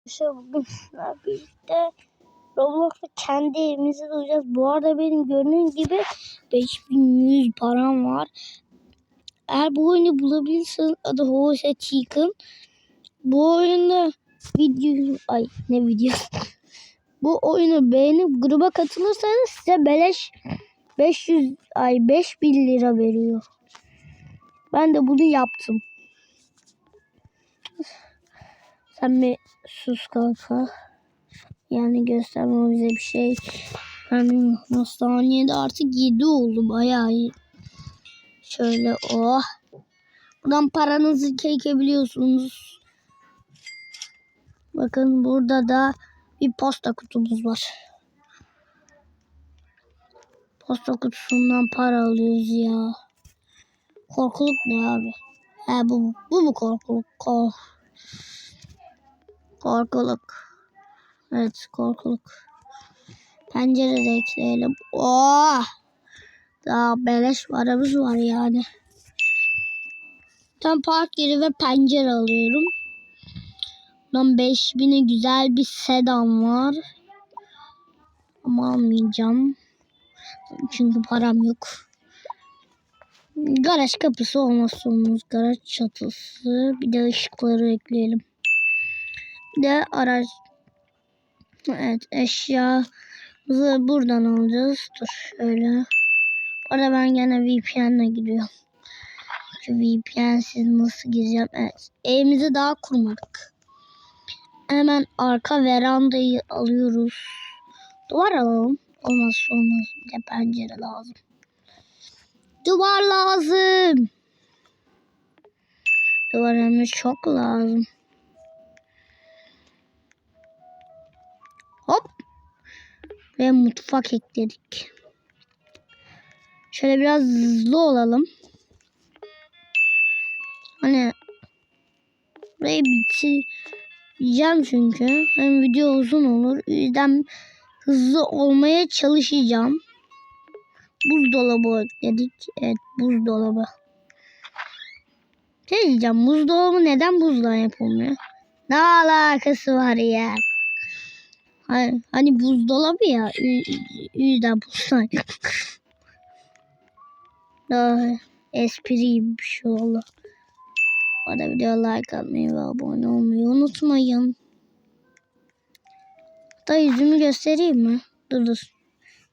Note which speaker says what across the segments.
Speaker 1: Arkadaşlar bugün sizlerle birlikte Roblox'ta kendi evimizi bulacağız. Bu arada benim gördüğünüz gibi 5100 param var. Eğer bu oyunu bulabilirseniz adı Hose Chicken. Bu oyunda video ay ne video bu oyunu beğenip gruba katılırsanız size beleş 500 ay 5000 lira veriyor. Ben de bunu yaptım. Sen bir sus kanka. Yani gösterme bize bir şey. Yani hastanede artık 7 oldu bayağı iyi. Şöyle oh. Buradan paranızı çekebiliyorsunuz. Bakın burada da bir posta kutumuz var. Posta kutusundan para alıyoruz ya. Korkuluk ne abi? Ha bu, bu mu korkuluk? Kork. Korkuluk. Evet korkuluk. Pencere de ekleyelim. Oh! Daha beleş paramız var yani. Tam park yeri ve pencere alıyorum. Bundan 5000'e güzel bir sedan var. Ama almayacağım. Çünkü param yok. Garaj kapısı olmazsa olmaz. Garaj çatısı. Bir de ışıkları ekleyelim. De araç. Evet eşyamızı buradan alacağız. Dur şöyle. Orada ben gene VPN'le gidiyorum. Çünkü VPN'siz nasıl gireceğim? Evet. Evimizi daha kurmadık. Hemen arka verandayı alıyoruz. Duvar alalım. Olmazsa olmaz. Bir de pencere lazım. Duvar lazım. Duvar hem de çok lazım. Hop. Ve mutfak ekledik. Şöyle biraz hızlı olalım. Hani burayı bitireceğim çünkü. Hem video uzun olur. Yüzden hızlı olmaya çalışacağım. Buzdolabı ekledik. Evet buzdolabı. Ne diyeceğim? Buzdolabı neden buzdan yapılmıyor? Ne alakası var ya? Hani, hani buzdolabı ya. Yüzden buzdan. Daha espri bir şey oldu. Bana video like atmayı ve abone olmayı unutmayın. Hatta yüzümü göstereyim mi? Dur dur.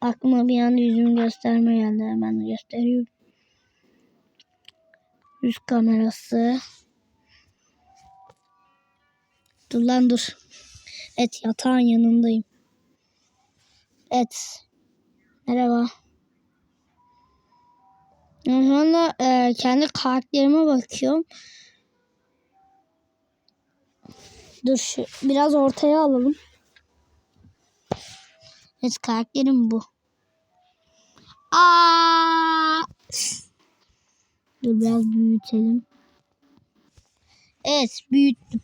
Speaker 1: Aklıma bir anda yüzümü gösterme geldi. Hemen gösteriyorum. Yüz kamerası. Dur lan dur. Evet yatağın yanındayım. Evet. Merhaba. Şu anda e, kendi karakterime bakıyorum. Dur şu biraz ortaya alalım. Evet karakterim bu. Aa! Dur biraz büyütelim. Evet büyüttüm.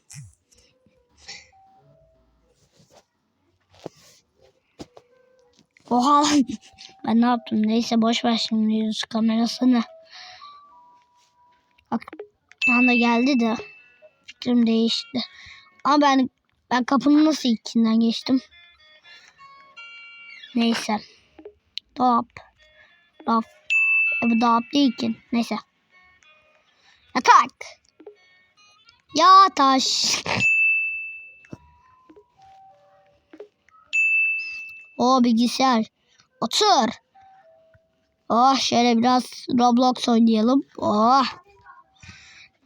Speaker 1: Oha. Ben ne yaptım? Neyse boş ver şimdi yüz kamerasını. Bak anda geldi de fikrim değişti. Ama ben ben kapının nasıl içinden geçtim? Neyse. Dolap. Dolap. E, bu dolap değil ki. Neyse. Yatak. Ya O bilgisayar. Otur. Oh şöyle biraz Roblox oynayalım. Oh.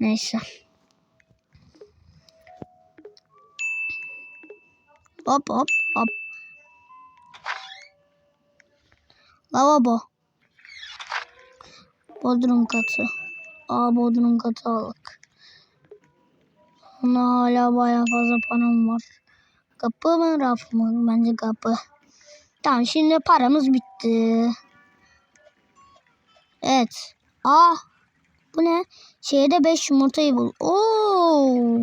Speaker 1: Neyse. Hop hop hop. Lavabo. Bodrum katı. Aa bodrum katı aldık. Ona hala bayağı fazla param var. Kapı mı raf mı? Bence kapı. Tamam şimdi paramız bitti. Evet. Aa bu ne? Şehirde 5 yumurtayı bul. Oo.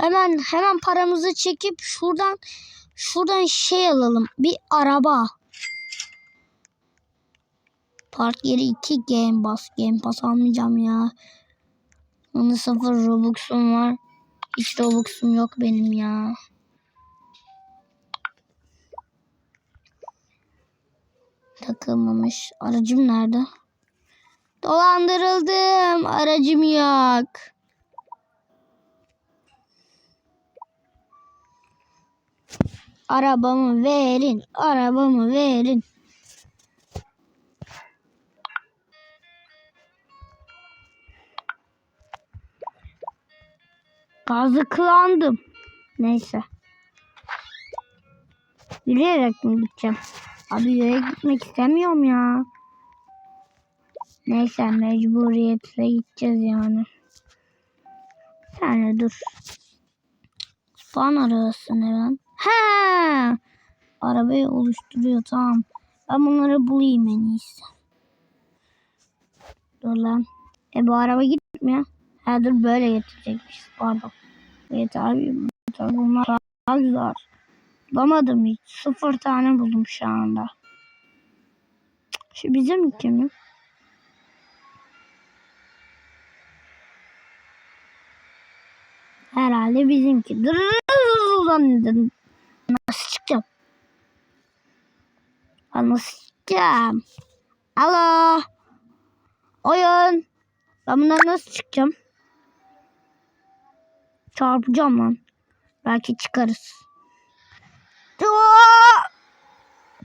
Speaker 1: Hemen hemen paramızı çekip şuradan şuradan şey alalım. Bir araba. Park yeri 2 game bas. Game pass almayacağım ya. Onun sıfır Robux'um var. Hiç Robux'um yok benim ya. Takılmamış. Aracım nerede? Dolandırıldım. Aracım yok. Arabamı verin. Arabamı verin. Kazıklandım. Neyse. Yürüyerek mi gideceğim? Abi yürüyerek gitmek istemiyorum ya. Neyse mecburiyetle gideceğiz yani. Saniye dur. Spawn arabası ne lan? Ha! Arabayı oluşturuyor tamam. Ben bunları bulayım en iyisi. Dur lan. E bu araba gitmiyor. Ha dur böyle getirecekmiş. Pardon. Evet abi. Bunlar daha zor. Bulamadım hiç. Sıfır tane buldum şu anda. Şu bizim mi? Herhalde bizimki. Zannedin. Nasıl çıkacağım? Nasıl çıkacağım? Alo. Oyun. Ben bundan nasıl çıkacağım? Çarpacağım lan. Belki çıkarız.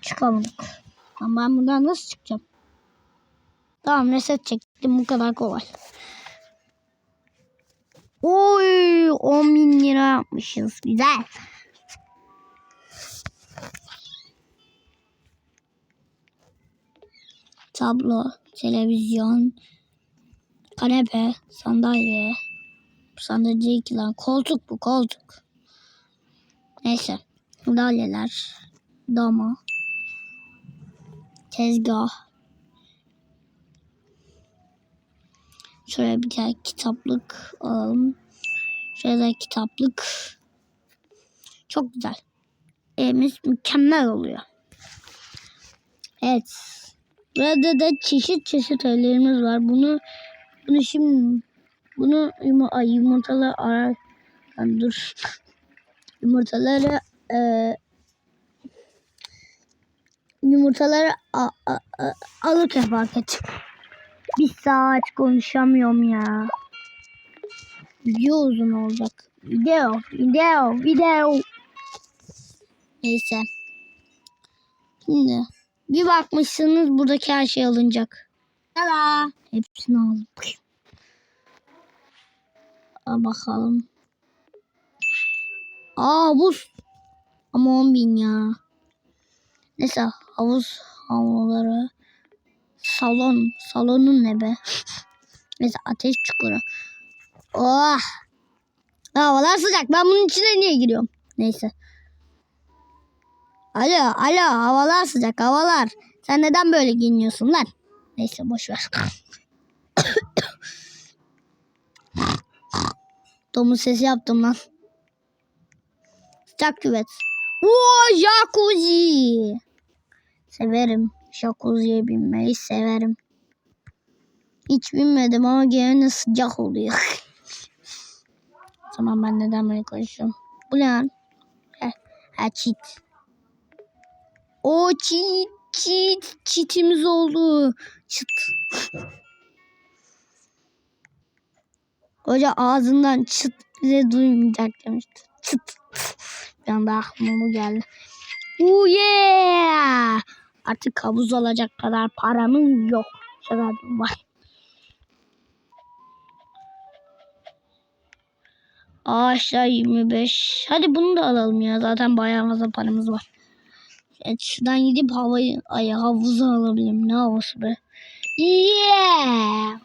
Speaker 1: Çıkamadık. Ama ben buradan nasıl çıkacağım? Tamam reset çektim bu kadar kolay. Oy 10 bin lira yapmışız. Güzel. Tablo, televizyon, kanepe, sandalye, sandalye iki lan. Koltuk bu koltuk. Neyse. Sandalyeler, dama, tezgah. Şöyle bir tane kitaplık alalım. Şöyle de kitaplık. Çok güzel. Evimiz mükemmel oluyor. Evet. Burada da çeşit çeşit evlerimiz var. Bunu bunu şimdi bunu yum ay, yumurtaları arar. Yani dur. Yumurtaları e, yumurtaları a, a, a, alırken fark ettim. Bir saat konuşamıyorum ya. Video uzun olacak. Video, video, video. Neyse. Şimdi bir bakmışsınız buradaki her şey alınacak. Tada. Hepsini aldım. Al bakalım. Aa havuz. Ama 10 bin ya. Neyse havuz havluları. Salon. Salonun ne be? Neyse ateş çukuru. Oh. Havalar sıcak. Ben bunun içine niye giriyorum? Neyse. Alo, alo. Havalar sıcak. Havalar. Sen neden böyle giyiniyorsun lan? Neyse boş ver. Domuz sesi yaptım lan. Sıcak küvet. Oo, jacuzzi. Severim. Jacuzziye binmeyi severim. Hiç binmedim ama gene sıcak oluyor. o zaman ben neden böyle konuşuyorum? Bu ne lan? He cheat. O cheat, cheat, cheatimiz oldu. Çıt. Hoca ağzından çıt bize duymayacak demişti. Çıt. Bir anda aklıma geldi. Oh yeah! Artık havuz alacak kadar paramız yok. Şaka var. Ağaçlar 25. Hadi bunu da alalım ya. Zaten bayağı fazla paramız var. Evet şuradan gidip havayı ay havuzu alabilirim. Ne havası be? Yeah!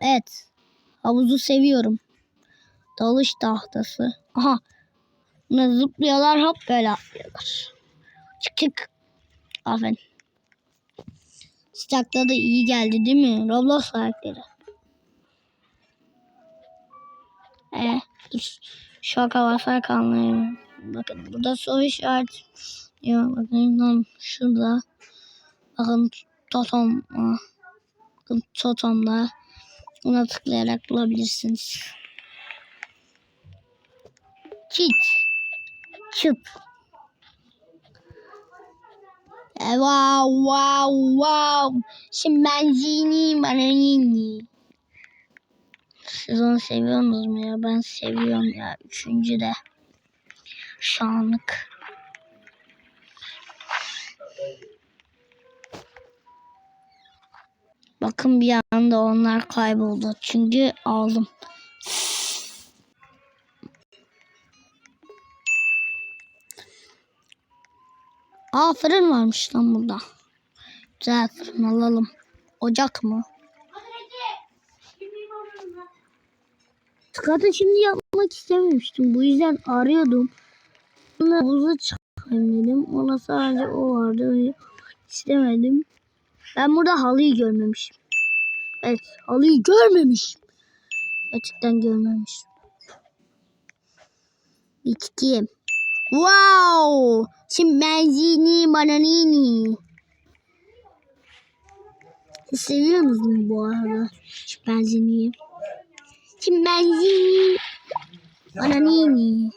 Speaker 1: Evet. Havuzu seviyorum. Dalış tahtası. Aha. Buna zıplıyorlar hop böyle atlıyorlar. Çık çık. Aferin. Sıcakta da iyi geldi değil mi? Roblox karakteri. Ee, dur. Şaka varsa kanlayayım. Bakın burada soru işareti. Ya bakın tam şurada. Bakın totem. Bakın totemda. Ona tıklayarak bulabilirsiniz. Çit. Çıt. E, Wow wow wow. Şimpanzini mananini. Siz onu seviyorsunuz mu ya? Ben seviyorum ya. Üçüncü de. Şanlık. Bakın bir anda onlar kayboldu. Çünkü aldım. Aa fırın varmış lan burada. Güzel fırın alalım. Ocak mı? Tıkatı şimdi yapmak istememiştim. Bu yüzden arıyordum. Sonra havuza çıkayım dedim. Ona sadece o vardı. istemedim. Ben burada halıyı görmemişim. Evet halıyı görmemişim. Gerçekten görmemişim. Bitki. Wow! Şimpanzini bananini. Siz seviyorsunuz mu bu arada şimpanziniyi? Şimpanzini bananini.